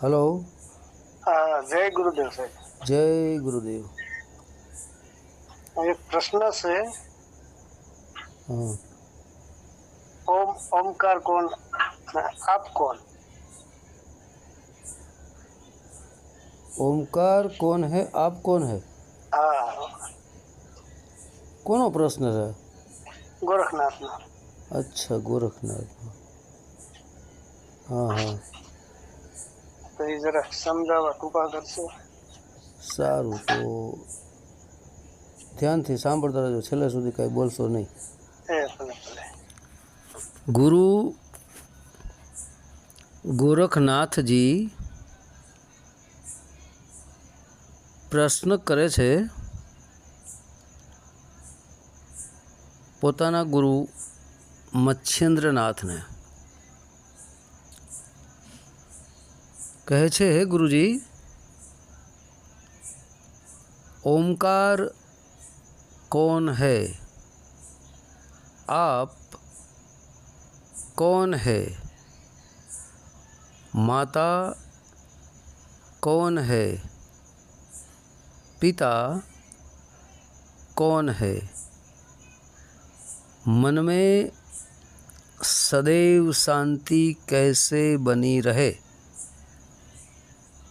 Hello હા જય ગુરુદેવ સાહેબ જય ગુરુદેવ એક પ્રશ્ન છે હા ઓમ ઓમકાર કોણ અને આપ કોણ ઓમકાર કોણ હે આપ કોણ હે હા કોનો પ્રશ્ન છે ગોરખનાથનો અચ્છા ગોરખનાથ હા હા. તો એ જરા સમજાવવા કૃપા કરશો? સારું તો ધ્યાનથી સાંભળતા રહેજો. છેલ્લે સુધી કાંઈ બોલશો નહીં. ગુરુ ગોરખનાથજી પ્રશ્ન કરે છે પોતાના ગુરુ મચ્છેન્દ્રનાથને કહે છે હે ગુરુજી ओमकार कौन है आप कौन है माता कौन है पिता कौन है मन में સદૈવ શાંતિ કહેશે બની રહે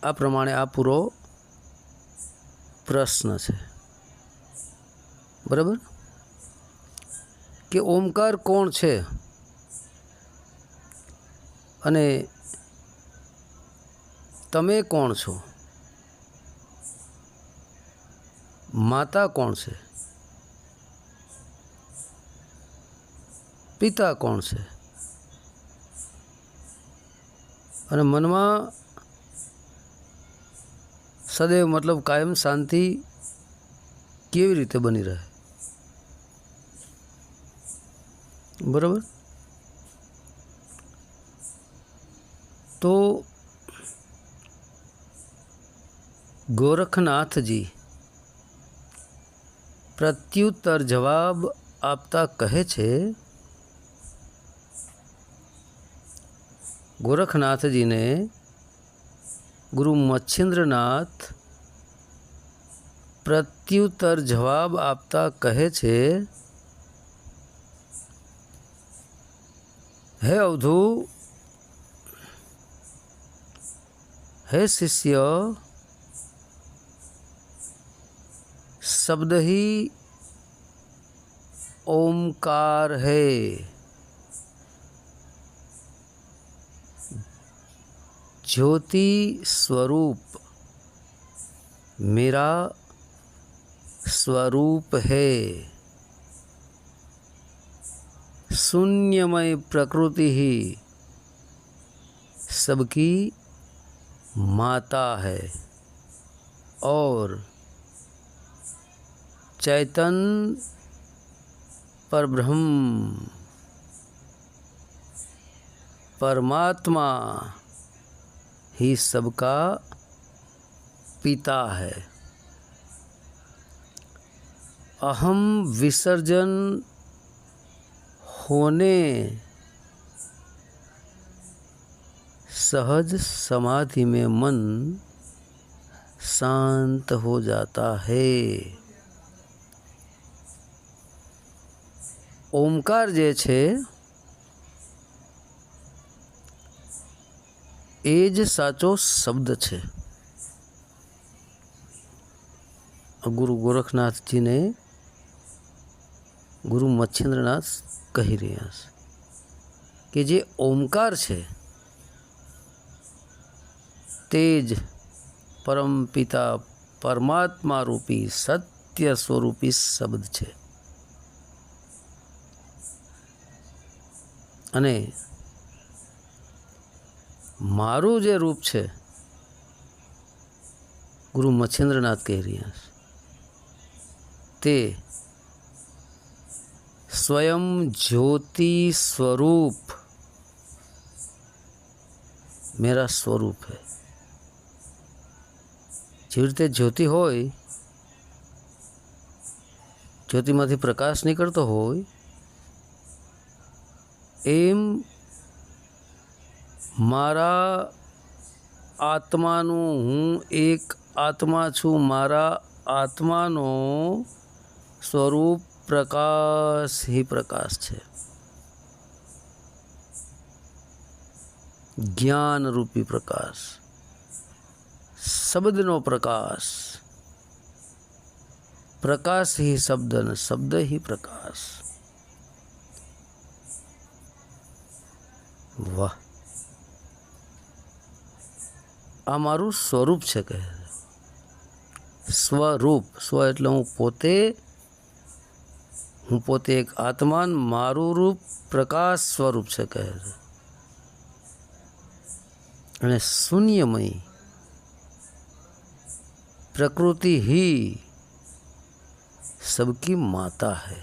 આ પ્રમાણે આ પૂરો પ્રશ્ન છે બરાબર કે ઓમકાર કોણ છે અને તમે કોણ છો માતા કોણ છે પિતા કોણ છે? અને મનમાં સદૈવ મતલબ કાયમ શાંતિ કેવી રીતે બની રહે? બરાબર? તો ગોરખનાથજી પ્રત્યુત્તર જવાબ આપતા કહે છે ગોરખનાથજીને ગુરુ મચ્છિન્દ્રનાથ પ્રત્યુત્તર જવાબ આપતા કહે છે, હે અવધુ, હે શિષ્ય શબ્દ હિ ઓમકાર હૈ. ज्योति स्वरूप, मेरा स्वरूप है। शून्यमय प्रकृति ही सबकी माता है। और चैतन पर ब्रह्म परमात्मा ही सबका पिता है। अहम विसर्जन होने सहज समाधि में मन शांत हो जाता है। ओंकार जे छे એ જ સાચો શબ્દ છે. ગુરુ ગોરખનાથજીને ગુરુ મચ્છેન્દ્રનાથ કહી રહ્યા છે કે જે ઓમકાર છે તે જ પરમપિતા પરમાત્મા રૂપી સત્ય સ્વરૂપી શબ્દ છે. અને મારું જે રૂપ છે, ગુરુ મચ્છેન્દ્રનાથ કહી રહ્યા છે તે સ્વયં જ્યોતિ સ્વરૂપ, મેરા સ્વરૂપ હૈ. જેવી રીતે જ્યોતિ હોય, જ્યોતિમાંથી પ્રકાશ નીકળતો હોય, એમ मारा आत्मा हूँ एक आत्मा छू मारा आत्मा स्वरूप प्रकाश ही प्रकाश है ज्ञान रूपी प्रकाश शब्द नो प्रकाश प्रकाश ही शब्द न शब्द ही प्रकाश वाह આ મારું સ્વરૂપ છે કહે છે. સ્વરૂપ સ્વ એટલે હું પોતે હું પોતે એક આત્મા ને મારું રૂપ પ્રકાશ સ્વરૂપ છે કહે છે અને શૂન્યમય प्रकृति ही सबकी माता है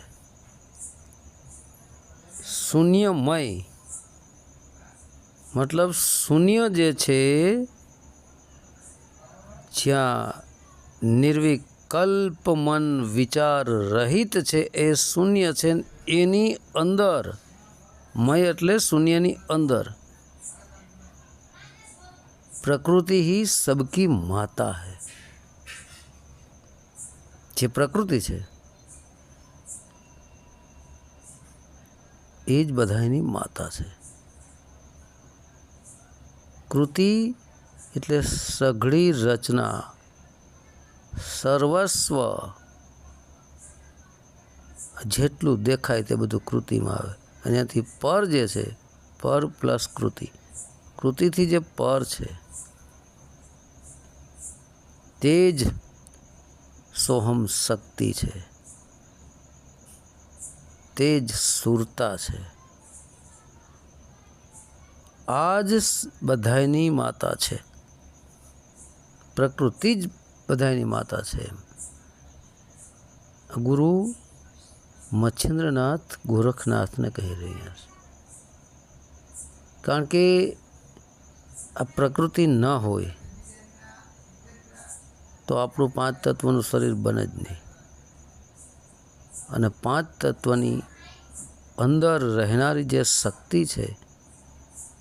શૂન્યમય મતલબ શૂન્ય જે છે જ્યાં નિર્વિકલ્પ મન વિચાર રહિત છે એ શૂન્ય છે એની અંદર. મય એટલે શૂન્યની અંદર. પ્રકૃતિ હી સબકી માતા હૈ. જે પ્રકૃતિ છે, એ જ બધાની માતા છે. કૃતિ એટલે સઘળી રચના. સર્વસ્વ જેટલું દેખાય તે બધું કૃતિમાં આવે. અહીંયાથી પર જે છે, પર પ્લસ કૃતિ. કૃતિથી જે પર છે, તે જ સોહમ શક્તિ છે. તે જ સુરતા છે. આ જ બધાયની માતા છે. પ્રકૃતિ જ બધાયની માતા છે. ગુરુ મચ્છેન્દ્રનાથ ગોરખનાથને કહી રહ્યા છે. કારણ કે આ પ્રકૃતિ ન હોય તો આપણું પાંચ તત્વનું શરીર બને જ નહીં. અને પાંચ તત્વની અંદર રહેનારી જે શક્તિ છે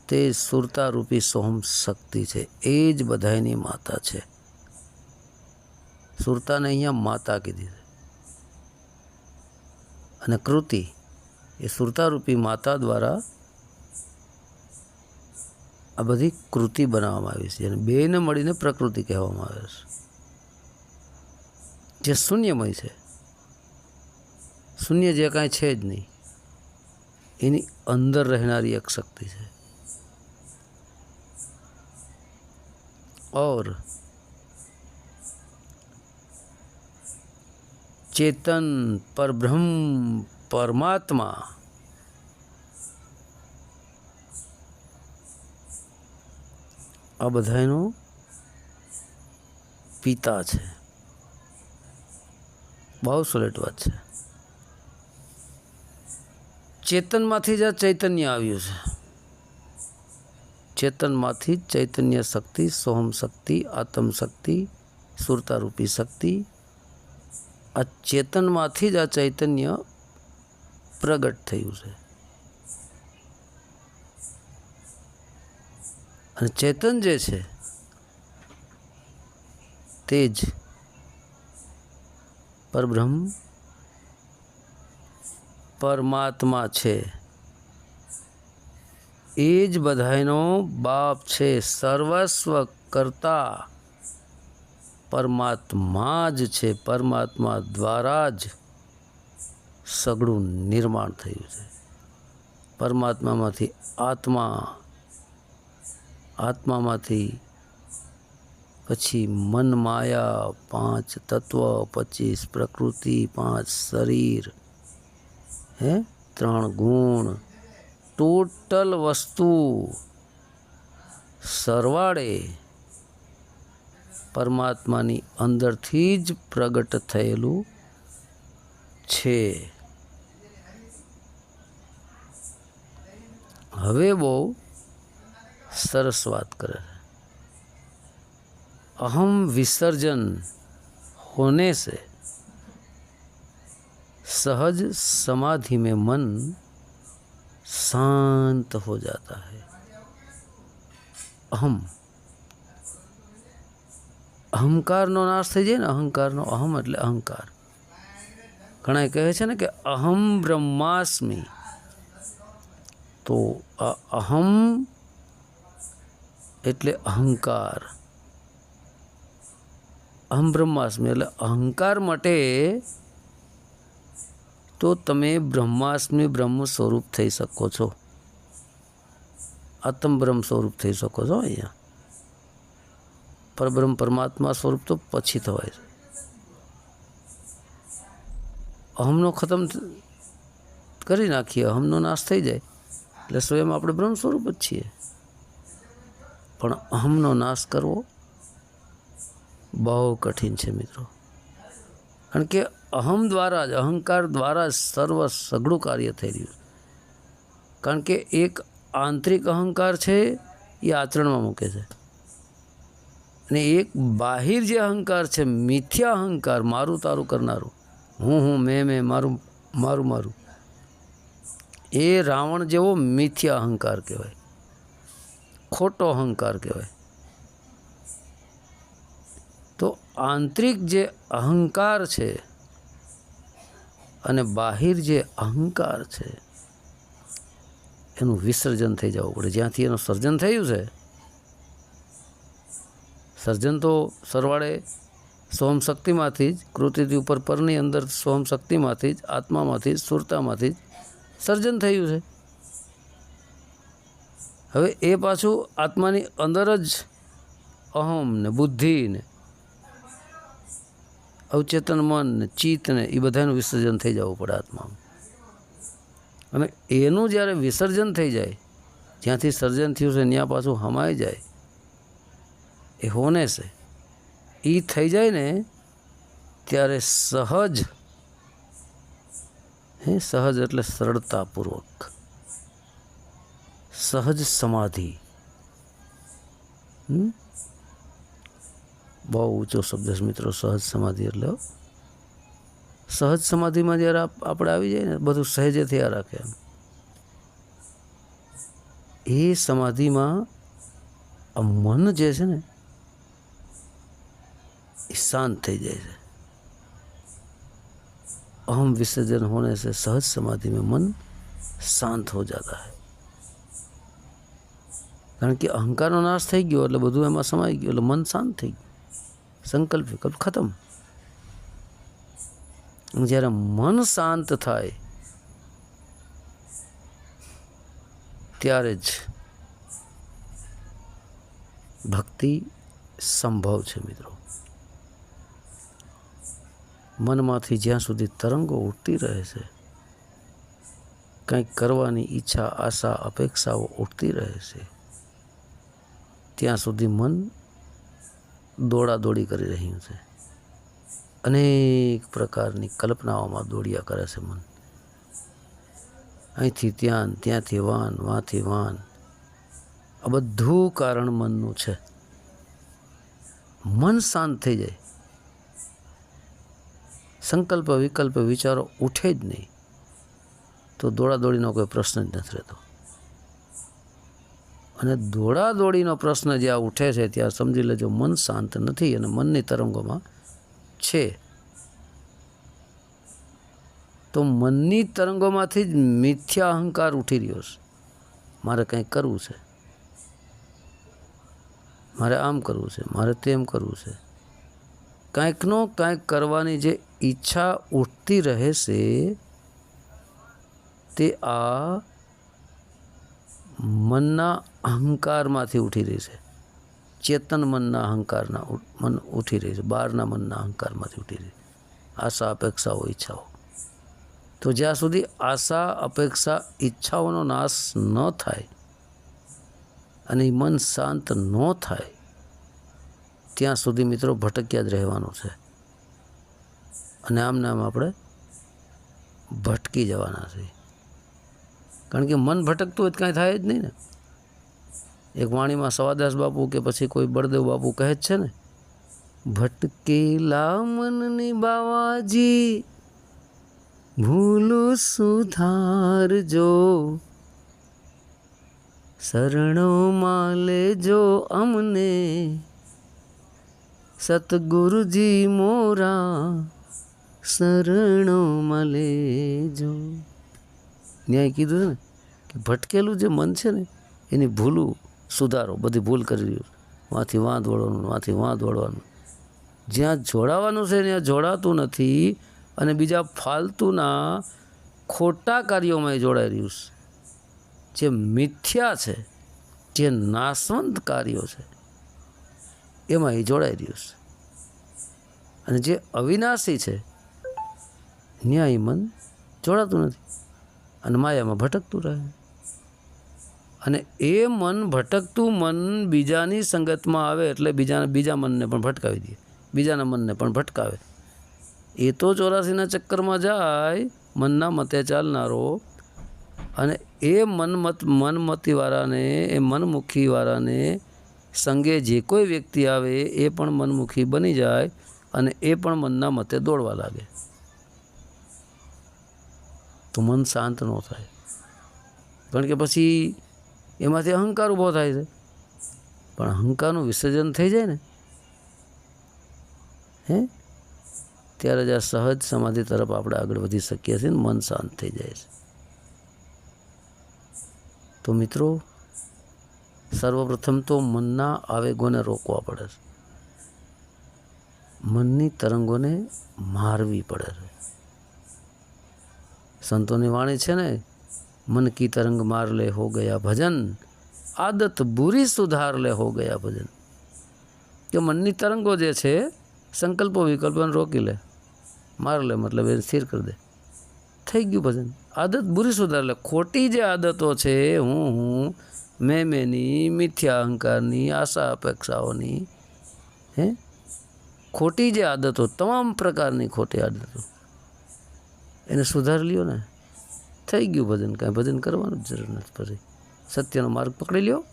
તે સુરતા રૂપી સોહમ શક્તિ છે. એ જ બધાયની માતા છે. સુરતાને અહીંયા માતા કીધી છે. અને કૃતિ એ સુરતારૂપી માતા દ્વારા આ બધી કૃતિ બનાવવામાં આવી છે. અને બેને મળીને પ્રકૃતિ કહેવામાં આવે છે. જે શૂન્યમય છે. શૂન્ય જે કાંઈ છે જ નહીં. એની અંદર રહેનારી એક શક્તિ છે. और चेतन परब्रह्म परमात्मा આ બધાયનો પિતા છે બહુ સોલેટ વાત છે ચેતનમાંથી જ આ ચૈતન્ય આવ્યું છે ચેતનમાંથી ચૈતન્ય શક્તિ, સોહમ શક્તિ, આત્મ શક્તિ, સુરતારૂપી શક્તિ. આ ચેતનમાંથી જ આ ચૈતન્ય પ્રગટ થયું છે. અને ચેતન જે છે, તે જ પરબ્રહ્મ પરમાત્મા છે. એ જ બધાયનો બાપ છે સર્વસ્વ કરતા. પરમાત્મા જ છે, પરમાત્મા દ્વારા જ સગળું નિર્માણ થયું છે. પરમાત્મામાંથી આત્મા, આત્મામાંથી પછી મન માયા, પાંચ તત્વ, પચીસ પ્રકૃતિ, પાંચ શરીર, હે? ત્રણ ગુણ ટોટલ વસ્તુ સરવાળે પરમાત્માની અંદરથી જ પ્રગટ થયેલું છે. હવે બહુ સરસ વાત કરે અહમ વિસર્જન હોને સે? સહજ સમાધિ મેં મન शांत हो जाता है અહમ અહંકારનો નાશ થઈ જાય ને અહંકારનો અહમ એટલે અહંકાર ઘણા કહે છે ને કે અહમ બ્રહ્માસ્મિ તો આ અહમ એટલે અહંકાર અહમ બ્રહ્માસ્મિ એટલે અહંકાર માટે તો તમે બ્રહ્માસ્મિ બ્રહ્મ સ્વરૂપ થઈ શકો છો. આતમ બ્રહ્મ સ્વરૂપ થઈ શકો છો અહીંયા. પરબ્રહ્મ પરમાત્મા સ્વરૂપ તો પછી થવાય છે અહમનો ખતમ કરી નાખીએ, અહમનો નાશ થઈ જાય. એટલે સ્વયં આપણે બ્રહ્મ સ્વરૂપ જ છીએ. પણ અહમનો નાશ કરવો બહુ કઠિન છે મિત્રો. કારણ કે અહમ દ્વારા જ, અહંકાર દ્વારા જ સર્વ સઘળું કાર્ય થઈ રહ્યું કારણ કે એક આંતરિક અહંકાર છે, એ આચરણમાં મૂકે છે. અને એક બાહિર જે અહંકાર છે, મિથ્યા અહંકાર, મારું તારું કરનારું, હું હું, મેં મેં, મારું મારું મારું, એ રાવણ જેવો મિથ્યા અહંકાર કહેવાય. ખોટો અહંકાર કહેવાય. તો આંતરિક જે અહંકાર છે અને બાહિર જે અહંકાર છે, એનું વિસર્જન થઈ જવું પડે. જ્યાંથી એનું સર્જન થયું છે, સર્જન તો સરવાળે સ્વમ શક્તિમાંથી જ, કૃતિથી ઉપર પરની અંદર સોમ શક્તિમાંથી જ, આત્મામાંથી જ, સુરતામાંથી જ સર્જન થયું છે. હવે એ પાછું આત્માની અંદર જ અહમ ને બુદ્ધિ ને અવચેતન મન ને ચિત્તને એ બધાનું વિસર્જન થઈ જવું પડે આત્મામાં. અને એનું જ્યારે વિસર્જન થઈ જાય, જ્યાંથી સર્જન થયું છે, ત્યાં પાછું હમાઈ જાય. એ હોને છે. એ થઈ જાય ને ત્યારે સહજ, હે, સહજ એટલે સરળતાપૂર્વક. સહજ સમાધિ. હમ? બહુ ઊંચો શબ્દ છે મિત્રો સહજ સમાધિ એટલે સહજ સમાધિમાં જ્યારે આપ- આપણે આવી જાય ને બધું સહેજે થયા રાખે એમ એ સમાધિમાં આ મન જે છે ને એ शांत થઈ જાય છે अहम विसर्जन होने से सहज समाधि में मन शांत हो जाता है કારણ કે અહંકારનો નાશ થઈ ગયો એટલે બધું એમાં સમાઈ ગયું એટલે મન શાંત થઈ ગયું સંકલ્પ વિકલ્પ ખતમ. જ્યારે મન શાંત થાય, ત્યારે જ ભક્તિ સંભવ છે મિત્રો. મનમાંથી જ્યાં સુધી તરંગો ઉઠતી રહે છે, કંઈક કરવાની ઈચ્છા, આશા, અપેક્ષાઓ ઉઠતી રહે છે, ત્યાં સુધી મન દોડાદોડી કરી રહ્યું છે. અનેક પ્રકારની કલ્પનાઓમાં દોડ્યા કરે છે મન. અહીંથી ત્યાં, ત્યાંથી વાન, વાંથી વાન. આ બધું કારણ મનનું છે. મન શાંત થઈ જાય. સંકલ્પ વિકલ્પ વિચારો ઉઠે જ નહીં. તો દોડાદોડીનો કોઈ પ્રશ્ન જ નથી રહેતો. અને દોડાદોડીનો પ્રશ્ન જ્યાં ઉઠે છે ત્યાં સમજી લેજો, મન શાંત નથી અને મનની તરંગોમાં છે. તો મનની તરંગોમાંથી જ મિથ્યા અહંકાર ઉઠી રહ્યો છે. મારે કંઈ કરવું છે? મારે આમ કરવું છે, મારે તેમ કરવું છે. કાંઈકનો કાંઈક કરવાની જે ઈચ્છા ઉઠતી રહે છે, તે આ મનના અહંકારમાંથી ઉઠી રહી છે. ચેતન મનના અહંકારના મન ઉઠી રહી છે. બહારના મનના અહંકારમાંથી ઉઠી રહી આશા, અપેક્ષાઓ, ઈચ્છાઓ. તો જ્યાં સુધી આશા, અપેક્ષા, ઈચ્છાઓનો નાશ ન થાય અને મન શાંત ન થાય, ત્યાં સુધી મિત્રો ભટક્યા જ રહેવાનું છે. અને આમને આમ આપણે ભટકી જવાના છે કારણ કે મન ભટકતું હોય તો કાંઈ થાય જ નહીં ને. એક વાણીમાં સવાદાસ બાપુ કે પછી કોઈ બળદેવ બાપુ કહે જ છે ને ભટકેલા મનની બાવાજી, ભૂલું સુધારજો શરણોમાં લેજો અમને, સતગુરુજી મોરા શરણોમાં લેજો ન્યાય કીધું છે ને કે ભટકેલું જે મન છે ને, એની ભૂલું સુધારો, બધી ભૂલ કરી વાંથી વાંધ વળવાનું વાંથી વાંધ વળવાનું. જ્યાં જોડાવાનું છે ત્યાં જોડાતું નથી અને બીજા ફાલતુના ખોટા કાર્યોમાં એ જોડાઈ રહ્યું છે. જે મિથ્યા છે, જે નાશવંત કાર્યો છે, એમાં એ જોડાઈ રહ્યું છે. અને જે અવિનાશી છે એ મન જોડાતું નથી અને માયામાં ભટકતું રહે. અને એ મન ભટકતું મન બીજાની સંગતમાં આવે એટલે બીજા બીજા મનને પણ ભટકાવી દે. બીજાના મનને પણ ભટકાવે. એ તો ચોરાસીના ચક્કરમાં જાય, મનના મતે ચાલનારો. અને એ મનમત મનમતીવાળાને, એ મનમુખીવાળાને સંગે જે કોઈ વ્યક્તિ આવે એ પણ મનમુખી બની જાય અને એ પણ મનના મતે દોડવા લાગે. તો મન શાંત ન થાય. કારણ કે પછી એમાંથી અહંકાર ઊભો થાય છે. પણ અહંકારનું વિસર્જન થઈ જાય ને? હે? ત્યારે જ આ સહજ સમાધિ તરફ આપણે આગળ વધી શકીએ છીએ ને મન શાંત થઈ જાય છે. તો મિત્રો, સર્વપ્રથમ તો મનના આવેગોને રોકવા પડે છે. મનની તરંગોને મારવી પડે છે. સંતોની વાણી છે ને મન કી તરંગ માર લે હો ગયા ભજન. આદત બુરી સુધાર લે હો ગયા ભજન. કે મનની તરંગો જે છે, સંકલ્પો વિકલ્પોને રોકી લે. માર લે મતલબ એ સ્થિર કરી દે. થઈ ગયું ભજન. આદત બુરી સુધાર લે. ખોટી જે આદતો છે, હું હું, મેં, મેની મિથ્યા અહંકારની આશા અપેક્ષાઓની, હે? ખોટી જે આદતો, તમામ પ્રકારની ખોટી આદતો. એને સુધારી લ્યો ને. થઈ ગયું ભજન, કાંઈ ભજન કરવાનું જરૂર નથી પછી. સત્યનો માર્ગ પકડી લ્યો.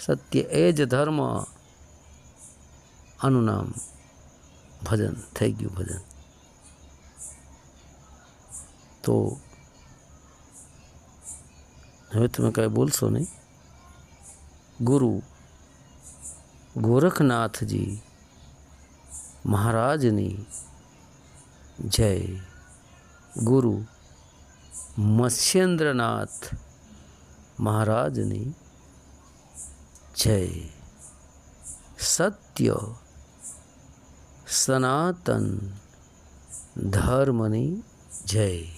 સત્ય એ જ ધર્મ. આનું નામ ભજન, થઈ ગયું ભજન. તો હવે તમે કાંઈ બોલશો નહીં. ગુરુ ગોરખનાથજી મહારાજની જય. ગુરુ મત્સ્યેન્દ્રનાથ મહારાજની જય. સત્ય સનાતન ધર્મની જય.